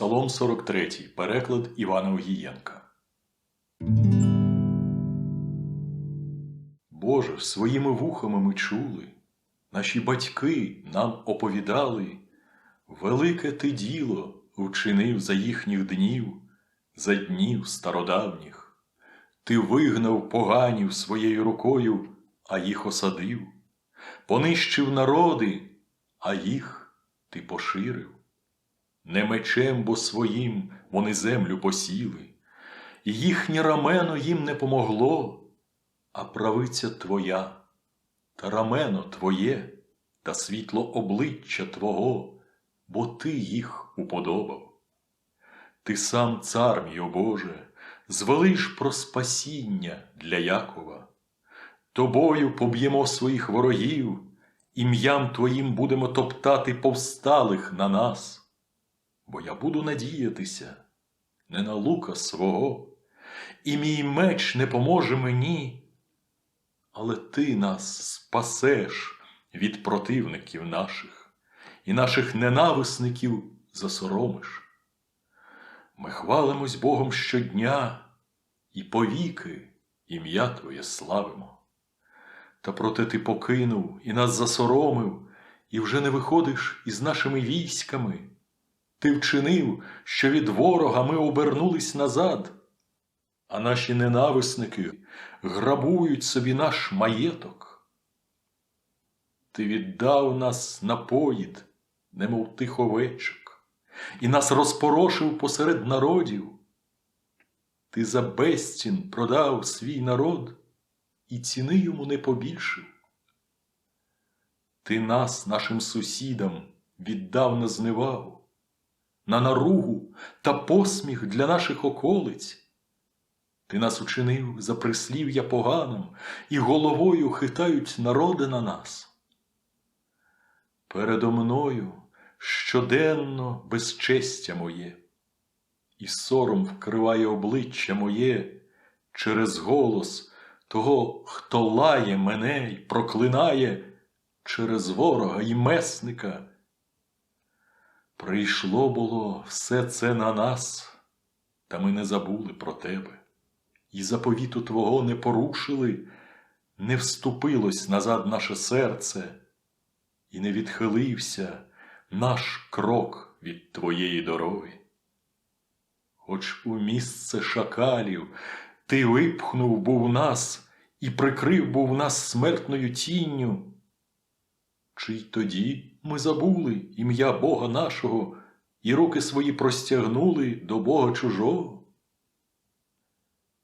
Псалом 43, переклад Івана Огієнка. Боже, своїми вухами ми чули, наші батьки нам оповідали, велике ти діло вчинив за їхніх днів, за днів стародавніх. Ти вигнав поганів своєю рукою, а їх осадив, понищив народи, а їх ти поширив. Не мечем, бо своїм вони землю посіли, їхнє рамено їм не помогло, а правиця твоя, та рамено твоє, та світло обличчя Твого, бо ти їх уподобав. Ти сам цар мій, о Боже, звелиш про спасіння для Якова. Тобою поб'ємо своїх ворогів, ім'ям Твоїм будемо топтати повсталих на нас бо я буду надіятися не на лука свого, і мій меч не поможе мені, але ти нас спасеш від противників наших і наших ненависників засоромиш. Ми хвалимось Богом щодня і повіки ім'я Твоє славимо. Та проте ти покинув і нас засоромив, і вже не виходиш із нашими військами. Ти вчинив, що від ворога ми обернулись назад, а наші ненависники грабують собі наш маєток. Ти віддав нас на поїд, немов тих овечок, і нас розпорошив посеред народів. Ти за безцін продав свій народ і ціни йому не побільшив. Ти нас, нашим сусідам, віддав на зневагу на наругу та посміх для наших околиць. Ти нас учинив за прислів'я поганим, і головою хитають народи на нас. Передо мною щоденно безчестя моє, і сором вкриває обличчя моє через голос того, хто лає мене й проклинає через ворога і месника. Прийшло було все це на нас, та ми не забули про тебе, і заповіту Твого не порушили, не вступилось назад наше серце, і не відхилився наш крок від Твоєї дороги. Хоч у місце шакалів ти випхнув був нас і прикрив був нас смертною тінню. Чи й тоді ми забули ім'я Бога нашого і руки свої простягнули до Бога чужого?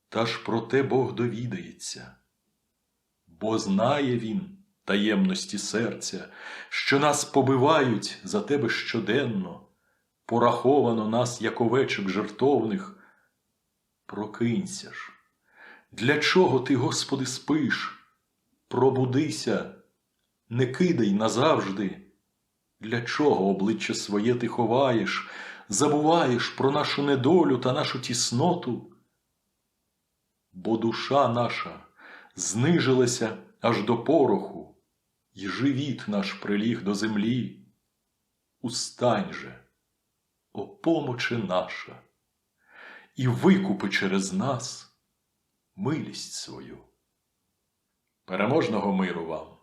Та ж про те Бог довідається, бо знає Він таємності серця, що нас побивають за тебе щоденно, пораховано нас, як овечок жертовних. Прокинься ж, для чого ти, Господи, спиш? Пробудися не кидай назавжди. Для чого обличчя своє ти ховаєш, забуваєш про нашу недолю та нашу тісноту? Бо душа наша знижилася аж до пороху, і живіт наш приліг до землі. Устань же, о помочи наша, і викупи через нас милість свою. Переможного миру вам!